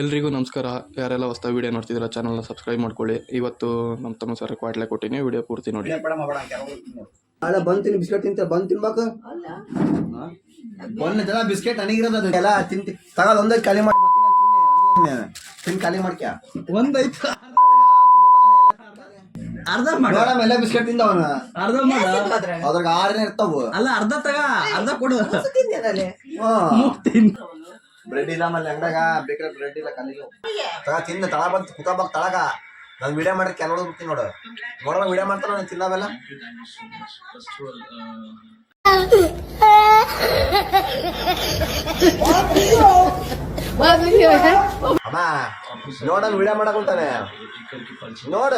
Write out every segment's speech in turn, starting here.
ಎಲ್ರಿಗೂ ನಮಸ್ಕಾರ. ಯಾರೆಲ್ಲ ಹೊಸ ವಿಡಿಯೋ ನೋಡ್ತಿದ್ರ ಚಾನಲ್ನ ಸಬ್ಸ್ಕ್ರೈಬ್ ಮಾಡ್ಕೊಳ್ಳಿ. ಇವತ್ತು ನಮ್ಮ ತಮ್ಮ ಸರ್ ಕ್ವಾಟ್ಲೆ ಕೊಟ್ಟಿನಿ ವಿಡಿಯೋ ಪೂರ್ತಿ ನೋಡಿ. ಅಲ್ಲ ಬಂದ್ ತಿನ್ ಬಿಸ್ಕೆಟ್ ತಿಂತ ಬಂದ್ ತಿನ್ಬೇಕು? ಒಂದ್ ಜನ ಬಿಸ್ಕೆಟ್ ಅಣಿಗಿರೋದು ಅದು. ಎಲ್ಲ ತಿಂತಿ ತಗೊಳ್ ಒಂದೇ ಖಾಲಿ ಮಾಡಿ ತಿನ್ ಖಾಲಿ ಮಾಡ್ಕ್ಯಾ? ಒಂದೈತ ಅರ್ಧ ಮಾಡ. ಎಲ್ಲ ಬಿಸ್ಕೆಟ್ ತಿಂದ ಅವನ. ಅರ್ಧ ಮಾಡ. ಅದ್ರಾಗ ಆರನೇ ಇರ್ತಾವು. ಅಲ್ಲ ಅರ್ಧ ತಗ ಅರ್ಧ ಕೊಡು. ಬ್ರೆಡ್ ಇಲ್ಲ ಆಮೇಲೆ ಅಂಗಡಾಗ ಬೇಕಾದ್ರೆ ಬ್ರೆಡ್ ಇಲ್ಲ ಕಲ್ಲಿಗೆ ತಗ ತಿಂದ ತಳ ಬಂತು ಕುಕ ಬಾಕ್ ತಳಗ. ನಾನು ವಿಡಿಯೋ ಮಾಡಿ ಕೆಲವು ಬಿಡ್ತೀನಿ ನೋಡು. ನೋಡೋಣ ವಿಡಿಯೋ ಮಾಡ್ತಾರ, ನಾನು ತಿನ್ನವೆಲ್ಲ ಅಮ್ಮ ನೋಡೋಣ ವಿಡಿಯೋ ಮಾಡಕ್ ಹೊಂಟಾನೆ ನೋಡ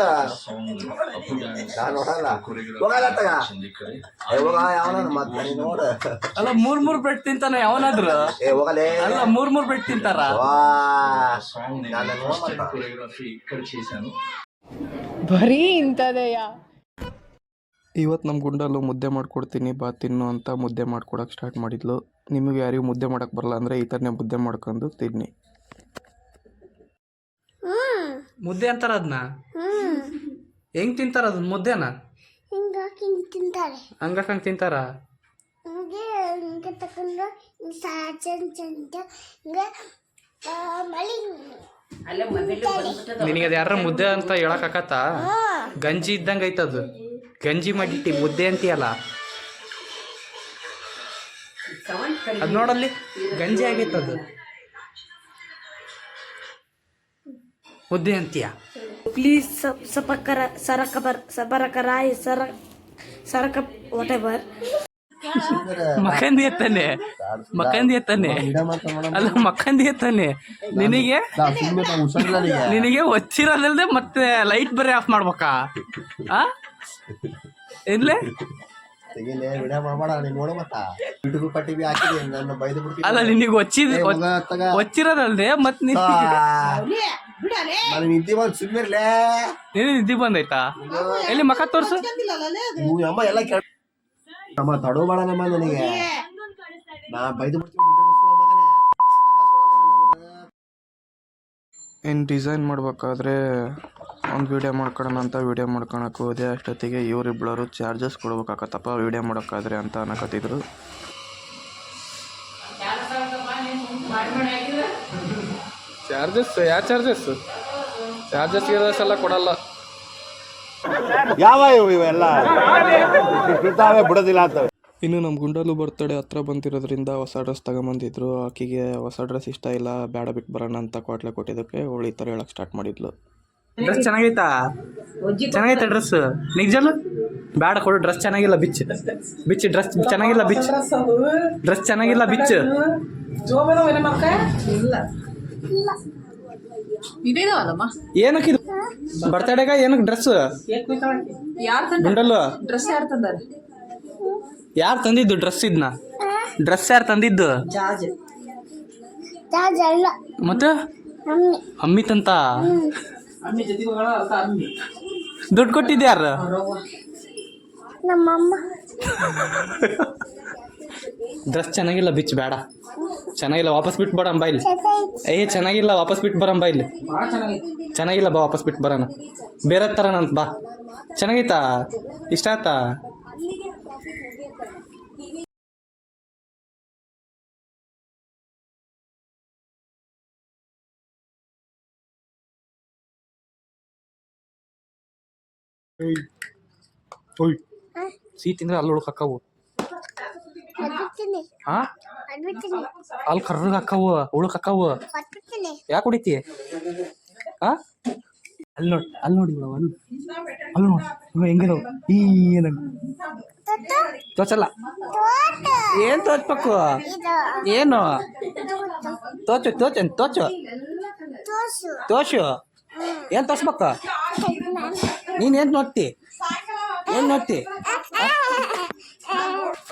ನೋಡಲ್ಲ. ಹೋಗಲ್ಲ ತಗ. ಏ ಹೋಗ ಯಾವನ ಮತ್ತೆ ನೋಡ. ಅಲ್ಲ ಮೂರ್ ಮೂರ್ ಬೆಟ್ ತಿಂತಾನೆ ಯಾವನಾದ್ರು? ಏ ಹೋಗಲೇ. ಅಲ್ಲ ಮೂರ್ ಮೂರ್ ಬೆಟ್ ತಿಂತಾರ? ವಾ. ನಾನು ನೋಡ ಬರೀ ಇಂಥದೆಯಾ? ಇವತ್ತು ನಮ್ಮ ಗುಂಡಲ್ಲೂ ಮುದ್ದೆ ಮಾಡ್ಕೊಡ್ತೀನಿ ಬಾ ತಿನ್ನು ಅಂತ ಮುದ್ದೆ ಮಾಡ್ಕೊಡಕ್ಕೆ ಸ್ಟಾರ್ಟ್ ಮಾಡಿದ್ಲು. ನಿಮಗೆ ಯಾರಿಗೂ ಮುದ್ದೆ ಮಾಡಕ್ಕೆ ಬರಲ್ಲ ಅಂದರೆ ಈ ಥರನೇ ಮುದ್ದೆ ಮಾಡ್ಕೊಂಡು ತಿನ್ನಿ. ಮುದ್ದೆ ಅಂತಾರ ಅದನ್ನ ಹೆಂಗ್ ತಿಂತಾರ ಅದನ್ನ ಮುದ್ದೆನ? ಹಿಂಗಾಗಿ ತಿಂತಾರೆ. ಹಂಗಂಗ್ ತಿಂತಾರ? ಹಿಂಗೆ ಹಿಂಗೆ ತಗೊಂಡು ಹಿಂಗೆ ಮಳಿ ನಿನಗೆ ಅದು ಯಾರ ಮುದ್ದೆ ಅಂತ ಹೇಳಕ್ಕಾಕತ್ತ ಗಂಜಿ ಇದ್ದಂಗ ಐತದು ಗಂಜಿ ಮಾಡಿಟ್ಟಿ ಮುದ್ದೆ ಅಂತೀಯಲ್ಲ? ಅದ್ ನೋಡಲ್ಲಿ ಗಂಜಿ ಆಗೈತದು. ಮುದ್ದೆ ಅಂತೀಯ? Please ಸರಕ ಬರ್ ಸಬರಕರಾಯಿ ಸರ ಸರಕ whatever. ಮಕ್ಕಂದಿ ಎತ್ತಾನೆ. ಮಕ್ಕಂದಿ ಎತ್ತಾನೆ. ಅಲ್ಲ ಮಕ್ಕಂದಿ ಎತ್ತಾನೆ. ನಿನಗೆ? ನಿನಗೆ ಒಚ್ಚಿರೋದಲ್ದೆ ಮತ್ತೆ ಲೈಟ್ ಬರೀ ಆಫ್ ಮಾಡ್ಬೇಕಾ? ಆ? ಇಲ್ಲೇ ಅಲ್ಲ ನಿನಗೆ ಒಚ್ಚಿದ. ಒಚ್ಚಿರೋದಲ್ದೆ ಮತ್ ನಿಧಿ ಬಂದ್ ನಿದ್ದೆ ಬಂದು ಸುಮ್ಮಿರ್ಲೇ ನೀನು ನಿದ್ದೆ ಬಂದೈತಾ ಎಲ್ಲಿ ಮಕ್ಕ ತೋರ್ಸು? ಎಲ್ಲ ಕೇಳ ನಮ್ಮ ತಡೋ ನನಗೆ ನಾ ಬೈದು. ಇನ್ನು ಡಿಸೈನ್ ಮಾಡ್ಬೇಕಾದ್ರೆ ಒಂದು ವೀಡಿಯೋ ಮಾಡ್ಕೊಳೋಣ ಅಂತ ವೀಡಿಯೋ ಮಾಡ್ಕೊಳಕ್ಕೆ ಹೋದೆ. ಅಷ್ಟೊತ್ತಿಗೆ ಇವರಿಬ್ಬಳರು ಚಾರ್ಜಸ್ ಕೊಡ್ಬೇಕಾಗತ್ತಪ್ಪ ವೀಡಿಯೋ ಮಾಡೋಕ್ಕಾದ್ರೆ ಅಂತ ಅನ್ನಕತ್ತಿದ್ರು ಚಾರ್ಜಸ್ ಯಾವ ಚಾರ್ಜಸ್ ಚಾರ್ಜಸ್ ಎಲ್ಲ ಕೊಡಲ್ಲ. ಯಾವ ಇವು ಇವೆಲ್ಲ? ಬಿಡ್ತಾವೆ ಬಿಡೋದಿಲ್ಲ ಅಂತ ಇನ್ನು ನಮ್ಮ ಗುಂಡಲು ಬರ್ತಡೆ ಹತ್ರ ಬಂತಿರೋದ್ರಿಂದ ಹೊಸ ಡ್ರೆಸ್ ತಗೊಂಬಂದಿದ್ರು. ಆಕೆಗೆ ಹೊಸ ಡ್ರೆಸ್ ಇಷ್ಟ ಇಲ್ಲ ಬೇಡ ಬಿಟ್ಟು ಬರೋಣ ಅಂತ ಕ್ವಾಟ್ಲೆ ಕೊಟ್ಟಿದ್ದಕ್ಕೆ ಅವಳು ಈ ಥರ ಹೇಳಕ್ಕೆ ಸ್ಟಾರ್ಟ್ ಮಾಡಿದ್ಲು. ಡ್ರೆಸ್ ಚೆನ್ನಾಗೈತಾ? ಚೆನ್ನಾಗೈತಾ ಡ್ರೆಸ್? ನಿಜಲು ಬೇಡ ಕೊಡು ಡ್ರೆಸ್ ಚೆನ್ನಾಗಿಲ್ಲ ಬಿಚ್ ಬಿಚ್ ಡ್ರೆಸ್ ಚೆನ್ನಾಗಿಲ್ಲ ಬಿಚ್ ಡ್ರೆಸ್ ಚೆನ್ನಾಗಿಲ್ಲ ಬಿಚ್ ಏನಕ್ಕಿದು ಬರ್ತಡೆಗ ಏನಕ್ಕೆ ಡ್ರೆಸ್ ಯಾರು ಗುಂಡಲ್ಲು? ಡ್ರೆಸ್ ಯಾರು ತಂದಾರೆ? ಯಾರು ತಂದಿದ್ದು ಡ್ರೆಸ್ ಇದನ್ನ ಡ್ರೆಸ್ ಯಾರು ತಂದಿದ್ದು? ಜಾಜ. ಅಲ್ಲ. ಮತ್ತೆ? ಅಮ್ಮಿ ತಂತ? ದುಡ್ಡು ಕೊಟ್ಟಿದ್ಯಾರ? ಯಾರು ನಮ್ಮಮ್ಮ. ಡ್ರೆಸ್ ಚೆನ್ನಾಗಿಲ್ಲ ಬಿಚ್ ಬೇಡ. ಚೆನ್ನಾಗಿಲ್ಲ ವಾಪಸ್ ಬಿಟ್ಟು ಬರೋಣ ಬಾ ಇಲ್ಲಿ. ಏ ಚೆನ್ನಾಗಿಲ್ಲ ವಾಪಸ್ ಬಿಟ್ಟು ಬರ ಬಾ ಇಲ್ಲಿ. ಚೆನ್ನಾಗಿಲ್ಲ ಬಾ ವಾಪಸ್ ಬಿಟ್ಟು ಬರೋಣ. ಬೇರೆ ಥರ ನಂತ ಬಾ. ಚೆನ್ನಾಗೈತಾ? ಇಷ್ಟ ಆಯ್ತಾ? ಸಿಹಿ ತಿಂದ್ರೆ ಅಲ್ಲಿ ಹುಡುಕ್ ಹಾಕವು. ಅದ್ಬಿಡ್ತೀನಿ ಹಾ ಅಲ್ಲಿ ಕರ್ರಗ್ ಹಾಕವು ಉಳಕ್ ಹಾಕವು. ಯಾಕೆ ಕುಡಿತಿ? ಆ? ಅಲ್ಲಿ ನೋಡಿ ಅಲ್ಲಿ ನೋಡಿ ಬಿಡವ ಅಲ್ಲಿ ಅಲ್ಲಿ ನೋಡಿ ಇವ ಹೆಂಗಿದವ? ಈ ತೋಚಲ್ಲ. ಏನ್ ತೋಚ್ಬೇಕು ಇದು. ಏನು? ತೋಚು ತೋಚನ್ ತೋಚು. ತೋಚು ಏನ್ ತೋಚ್ಬೇಕು ನೀನ್ ಏನ್ ನೋಡ್ತಿ? ಏನ್ ನೋಡ್ತಿ?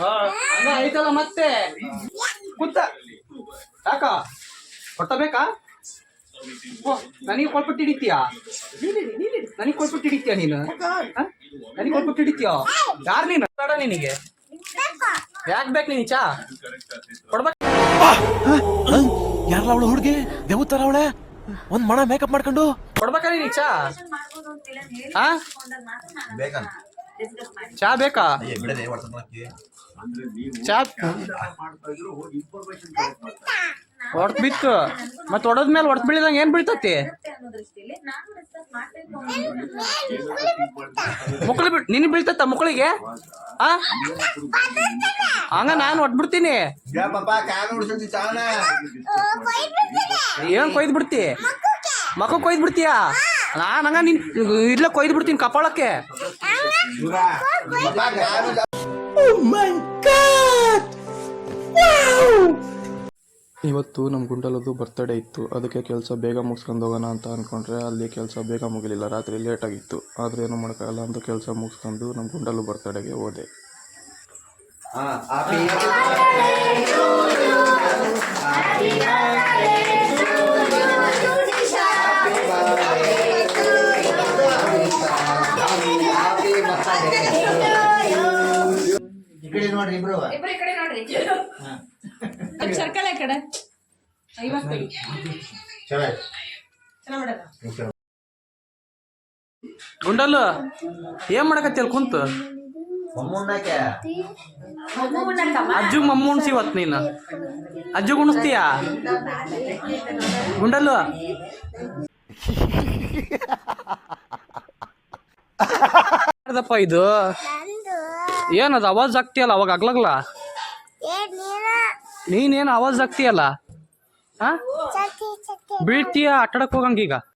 ಅಲ್ಲ ಐತಲ್ಲ ಮತ್ತೆ. ಕೂತ. ಯಾಕ ಕೊಡ್ತಬೇಕಾ ಬೇಕಾ? ನನಗೆ ಕೊಟ್ಬಿಟ್ಟು ಹಿಡಿತೀಯಾ? ನನಗೆ ಕೊಟ್ಬಿಟ್ಟು ಹಿಡಿತೀಯ ನೀನು? ನನಗೆ ಕೊಟ್ಬಿಟ್ಟು ಹಿಡಿತೀಯ? ಯಾರು ನೀನು? ಬೇಡ ನಿನಗೆ. ಯಾಕೆ ಬೇಕು ನೀನು ಚಾ? ಕೊಡ್ಬೇಕು? ಯಾರಲ್ಲ ಅವಳು ಹುಡುಗಿ? ದೇವತಾರ ಅವಳೆ? ಒಂದ್ ಮಣ ಮೇಕಪ್ ಮಾಡ್ಕೊಂಡು? ಕೊಡ್ಬೇಕಾ ನೀನು ಚಾ? ಆ ಬೇಕಾ? ಚಾ ಬೇಕಾ? ಅಯ್ಯ ಬಿಡದೆ ಮತ್ತೆ ಹೊಡ್ತ್ ಬಿತ್ತು ಮತ್ ಹೊಡದ್ಮೇಲೆ ಹೊಡ್ತ್ ಬೀಳಿದಂಗ ಏನ್ ಬೀಳ್ತತಿ? ಮುಕ್ಳಿ ಬಿಡ್ ನಿನ್ ಬೀಳ್ತತ್ತ ಮುಕ್ಳಿಗೆ? ಆ? ಹಂಗ ನಾನು ಹೊಡ್ಬಿಡ್ತೀನಿ ಏನ್ ಕೊಯ್ದು ಬಿಡ್ತಿ ಮಕ್ಕ ಕೊಯ್ದು ಬಿಡ್ತೀಯಾ ನಾನ್ ಹಂಗ ನಿನ್ ಇಲ್ಲ ಕೊಯ್ದು ಬಿಡ್ತೀನಿ ಕಪಾಳಕ್ಕೆ ಪಾಪ ವಾವ್ ಇವತ್ತು ನಮ್ಮ ಗುಂಡಲದು ಬರ್ತಡೇ ಇತ್ತು. ಅದಕ್ಕೆ ಕೆಲಸ ಬೇಗ ಮುಗಿಸ್ಕೊಂಡು ಹೋಗೋಣ ಅಂತ ಅಂದ್ಕೊಂಡ್ರೆ ಅಲ್ಲಿ ಕೆಲಸ ಬೇಗ ಮುಗಿಲಿಲ್ಲ. ರಾತ್ರಿ ಲೇಟಾಗಿತ್ತು ಆದರೆ ಏನು ಮಾಡೋಕ್ಕಾಗಲ್ಲ ಅಂತ ಕೆಲಸ ಮುಗಿಸ್ಕೊಂಡು ನಮ್ಮ ಗುಂಡಲು ಬರ್ತಡೇಗೆ ಹೋದೆ. ಈ ಕಡೆ ನೋಡ್ರಿ ಇಬ್ರು. ಇಬ್ರು ಈ ಕಡೆ ನೋಡ್ರಿ. ಸರ್ಕಲ್ ಆ ಕಡೆ. ಐವತ್ತು. ಚೆನ್ನಾಗಿ. ಗುಂಡಲ್ಲು ಏನ್ ಮಾಡಕತ್ತಿಲ್ ಕುಂತು? ಅಜ್ಜು ಮಮ್ಮ ಉಣ್ಸಿ ಇವತ್ತು ನೀನು. ಅಜ್ಜು ಉಣಿಸ್ತೀಯಾ ಗುಂಡಲ್ಲು. ಇದು? ಏನದು ಅವಾಜ್ ಆಗ್ತಿಯಲ್ಲ ಅವಾಗ ಆಗ್ಲಾಗ್ಲ? ನೀನೇನು ಅವಾಜ್ ಆಗ್ತಿಯಲ್ಲ? ಹಾ? ಬೀಳ್ತೀಯ ಆಟಾಡಕ್ ಹೋಗಂಗೀಗ